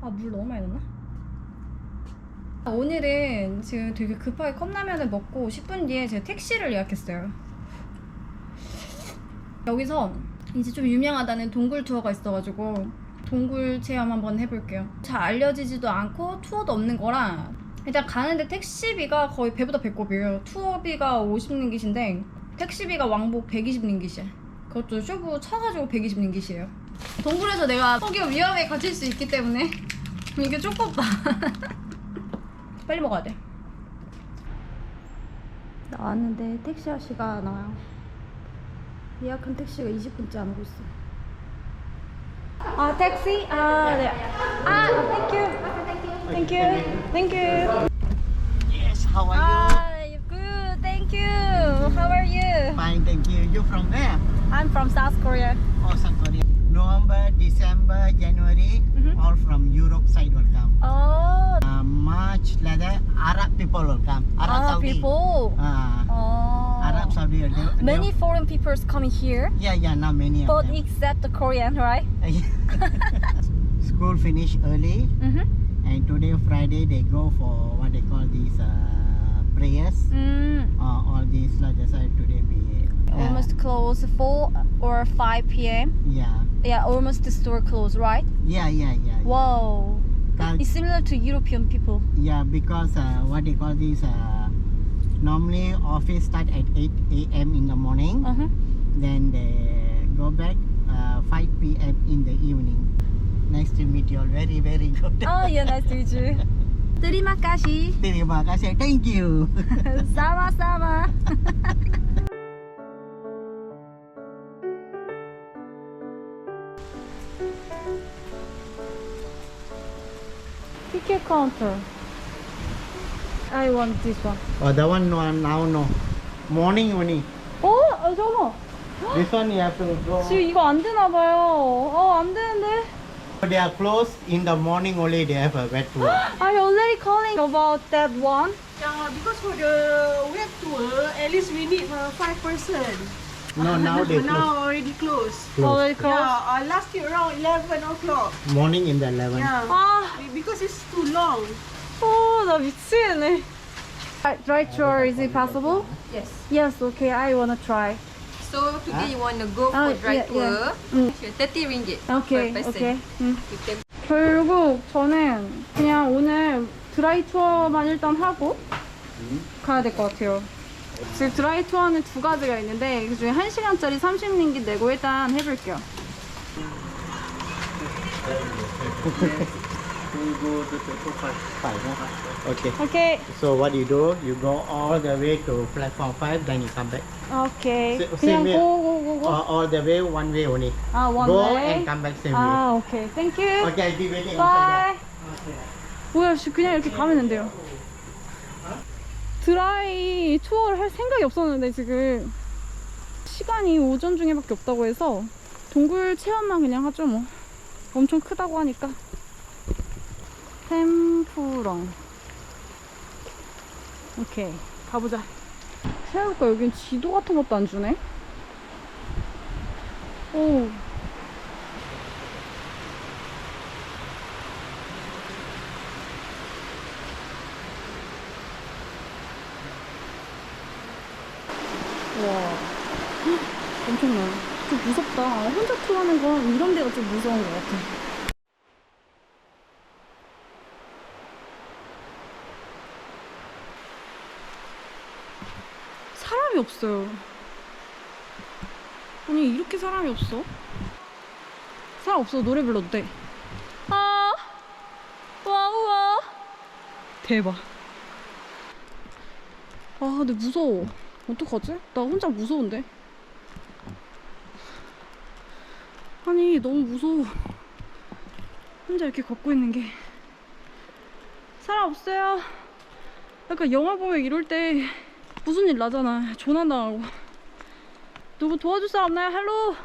아 물 너무 많이 넣나? 아, 오늘은 지금 되게 급하게 컵라면을 먹고 10분 뒤에 제가 택시를 예약했어요. 여기서 이제 좀 유명하다는 동굴 투어가 있어가지고 동굴 체험 한번 해볼게요. 잘 알려지지도 않고 투어도 없는 거라 일단 가는데 택시비가 거의 배보다 배꼽이에요. 투어비가 50링깃인데 택시비가 왕복 120링깃이야. 그것도 쇼부 쳐가지고 120링깃이에요. 동굴에서 내가 속이 위험에 갇힐 수 있기 때문에 이게 쪼꼬다. 빨리 먹어야 돼. 나왔는데 택시 아저씨가 나와요. 예약한 택시가 20분째 안 오고 있어. 아 택시? 아 네. 아 땡큐. 땡큐. 땡큐. Yes, how are 아 good. Thank you. How are you? you? Fine, thank you. You from where? I'm from South Korea. Oh, South Korea. November, December, January, Mhm. all from Europe side will come. Oh, Uh, March, like that, Arab people will come. Arab ah, Saudi. people. Uh, Oh. Arab Saudi. They, they- Many foreign people's coming here, Yeah, yeah, not many of but except the Korean, right? School finish early, Mm-hmm. and today Friday they go for what they call these uh, prayers. Mm. Uh, all these, like why today be. uh, Almost close 4 or 5 p.m. Yeah, Yeah, almost the store closed, right? yeah, yeah, yeah. Wow. It's similar to European people. Yeah, because uh, what they call this, uh, normally office start at 8 a.m. in the morning, Uh-huh. then they go back uh, 5 p.m. in the evening. Nice to meet you all. Very, very good. Oh, yeah, nice to meet you. Terima kasih. Terima kasih. Thank you. Sama-sama. Ticket counter. I want this one. oh, the one no, now no. Morning only. 어? 아, 잠깐만. This one you have to go. 지금 이거 안 되나 봐요. 어, 안 되는데. They are closed in the morning only. They have a wet tour. I already calling about that one. Yeah, because for the web tour, at least we need uh, five person. No, now they now close. already closed. Already closed. closed. Yeah, uh, last year around 11 o'clock. Morning in the 11. Yeah. 아, Be- Because it's too long. 어, 나 미치겠네. Dry tour, is it possible? Yes. Yes, okay, I wanna try. So today you want to go Ah, for dry yeah, tour? yeah. Mm. Sure, 30 ringgit 오케이, per person. 오케이. 음. You can 결국 저는 그냥 오늘 드라이 투어만 일단 하고 가야 될 것 같아요. 지금 드라이 투어는 두 가지가 있는데 그 중에 1시간짜리 30링기 내고 일단 해볼게요. Okay. 오케이, So what you do, you go all the way to platform 5, then you come back. 오케이. Same 그냥 way. 고고고고. All, all the way, one way only. 아, one go way. and come back same 아, 오케이. 땡큐. way. Okay, I'll be waiting 바이. outside 뭐야, 씨, 그냥 이렇게 가면 된대요. 드라이 투어를 할 생각이 없었는데 지금 시간이 오전 중에밖에 없다고 해서 동굴 체험만 그냥 하죠 뭐. 엄청 크다고 하니까. 템프렁. 오케이, 가보자. 생각해보니까 여긴 지도 같은 것도 안 주네. 오. 와, 헉, 엄청나. 좀 무섭다. 혼자 투어하는 건 이런 데가 좀 무서운 것 같아. 사람이 없어요. 아니, 이렇게 사람이 없어? 사람 없어. 노래 불러도 돼. 아, 와, 우와. 대박. 아, 근데 무서워. 어떡하지? 나 혼자 무서운데? 아니, 너무 무서워. 혼자 이렇게 걷고 있는 게. 사람 없어요. 약간 영화 보면 이럴 때 무슨 일 나잖아. 조난당하고. 누구 도와줄 사람 없나요? 헬로!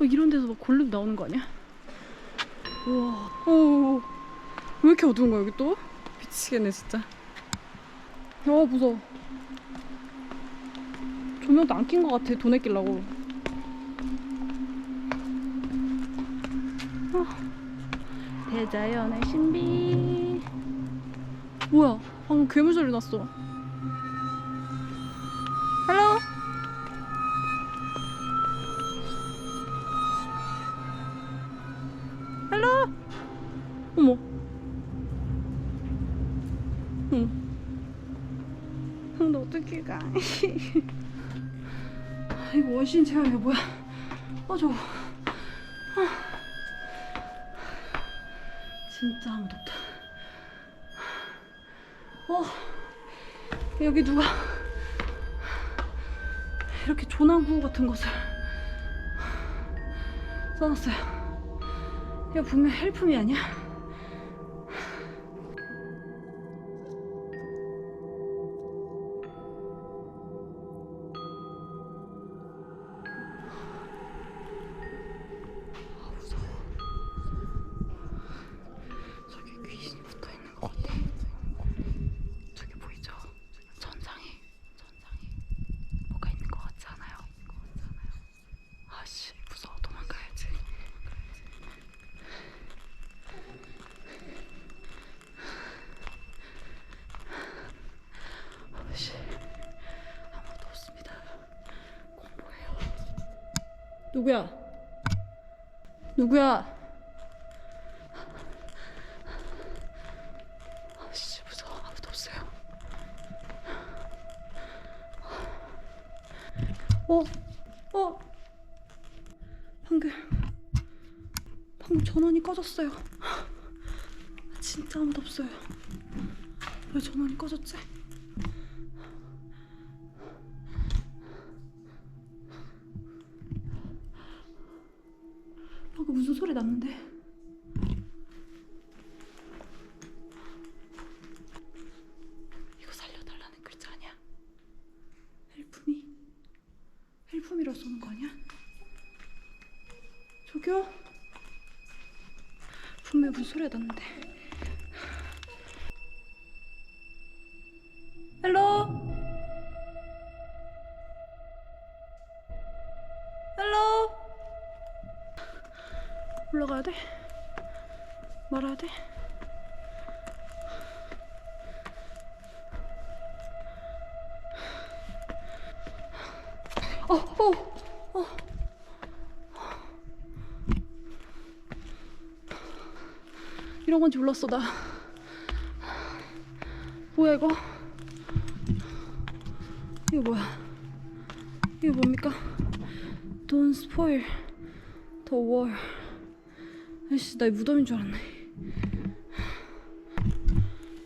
어, 이런 데서 막 골룸 나오는 거 아니야? 우와. 어, 왜 이렇게 어두운 거야, 여기 또? 미치겠네, 진짜. 어 무서워 조명도 안킨것 같아 돈 아끼려고 아, 대자연의 신비. 뭐야? 방금 괴물 소리 났어. 헬로? 헬로? 어머. 응. 너 어떻게 가? 아, 이거 원신 체험이야 뭐야? 어 저거. 진짜 아무도 없다. 어 여기 누가 이렇게 조난구호 같은 것을 써놨어요. 이거 분명 헬품이 아니야? 누구야? 누구야? 아씨 무서워 아무도 없어요 어? 어? 방금 방금 전원이 꺼졌어요 진짜 아무도 없어요 왜 전원이 꺼졌지? 소리가 났는데 헬로? 헬로? 올라가야 돼? 말아야 돼? 이런 건지 몰랐어, 나. 뭐야, 이거? 이거 뭐야? 이거 뭡니까? Don't spoil the wall. 아이씨, 나 무덤인 줄 알았네.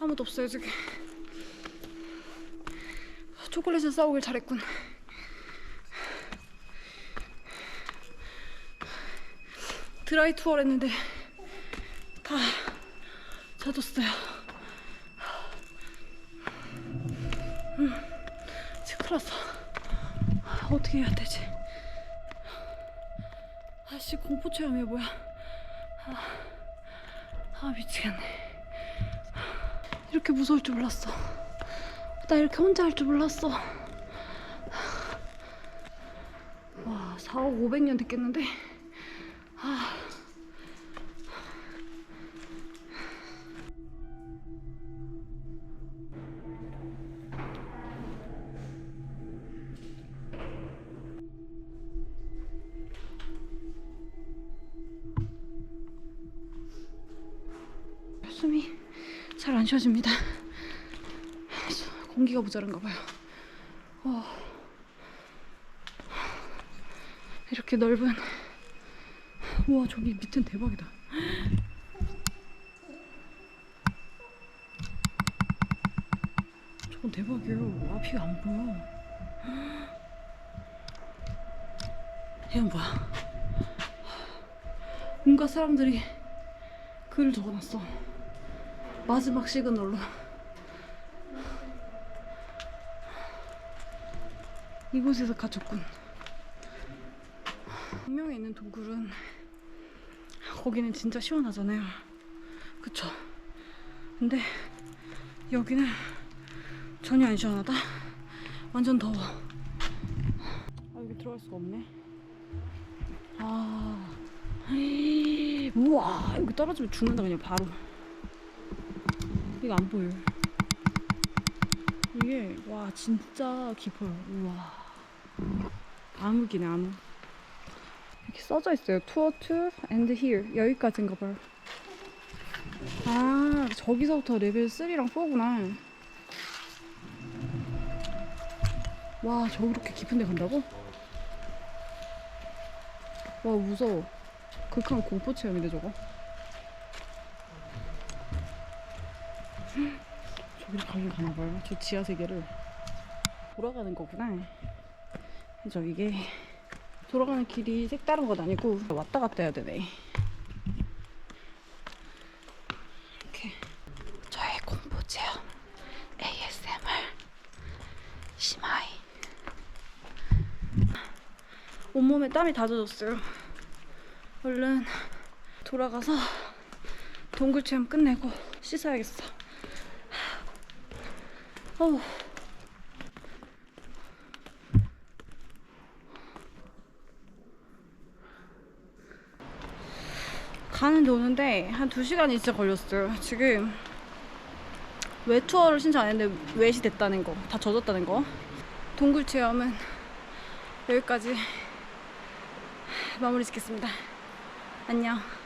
아무도 없어요, 저기. 초콜릿을 싸우길 잘했군. 드라이 투어를 했는데 다 젖었어요. 음, 지금 큰일 났어. 어떻게 해야 되지? 아씨 공포 체험이야 뭐야? 아, 아 미치겠네. 이렇게 무서울 줄 몰랐어. 나 이렇게 혼자 할 줄 몰랐어. 와 4억 500년 됐겠는데? 숨 쉬어집니다. 공기가 모자란가 봐요. 어. 이렇게 넓은 우와 저기 밑엔 대박이다. 저건 대박이에요. 앞이 안 보여. 이건 뭐야? 온갖 사람들이 글을 적어놨어. 마지막 시그널로. 이곳에서 갇혔군. 분명에 있는 동굴은 거기는 진짜 시원하잖아요. 그쵸? 근데 여기는 전혀 안 시원하다. 완전 더워. 아 여기 들어갈 수가 없네. 아, 우와 여기 떨어지면 죽는다 그냥 바로 이거 안 보여 이게 와 진짜 깊어요. 우와. 암흑이네 암흑 이렇게 써져 있어요. 투어 투 and here. 여기까지인가 봐요. 아 저기서부터 레벨 3랑 4구나. 와 저렇게 깊은 데 간다고? 와 무서워. 극한 공포 체험인데 저거 저기로 가긴 가나봐요. 저 지하 세계를 돌아가는 거구나. 그죠? 이게 돌아가는 길이 색다른 건 아니고 왔다 갔다 해야 되네. 이렇게 저의 공포 체험 ASMR 심하이. 온몸에 땀이 다 젖었어요. 얼른 돌아가서 동굴 체험 끝내고 씻어야겠어. 어우. 가는데 오는데 한 2시간이 진짜 걸렸어요. 지금 외 투어를 신청 안 했는데 외시 됐다는 거, 다 젖었다는 거. 동굴 체험은 여기까지 마무리 짓겠습니다. 안녕.